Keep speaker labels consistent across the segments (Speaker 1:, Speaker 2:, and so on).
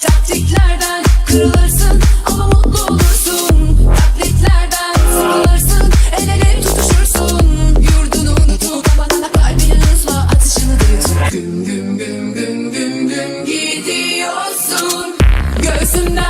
Speaker 1: Taktiklerden kırılırsın
Speaker 2: Gözümden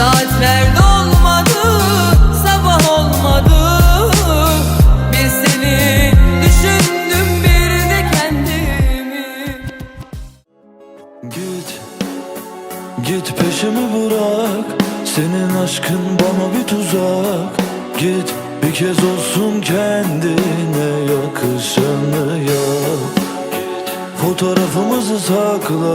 Speaker 2: Saatler dolmadı sabah olmadı. Bir seni düşündüm bir de kendimi.
Speaker 3: Git, git peşimi bırak. Senin aşkın bana bir tuzak. Git bir kez olsun kendine yakışanı yap. Fotoğrafımızı sakla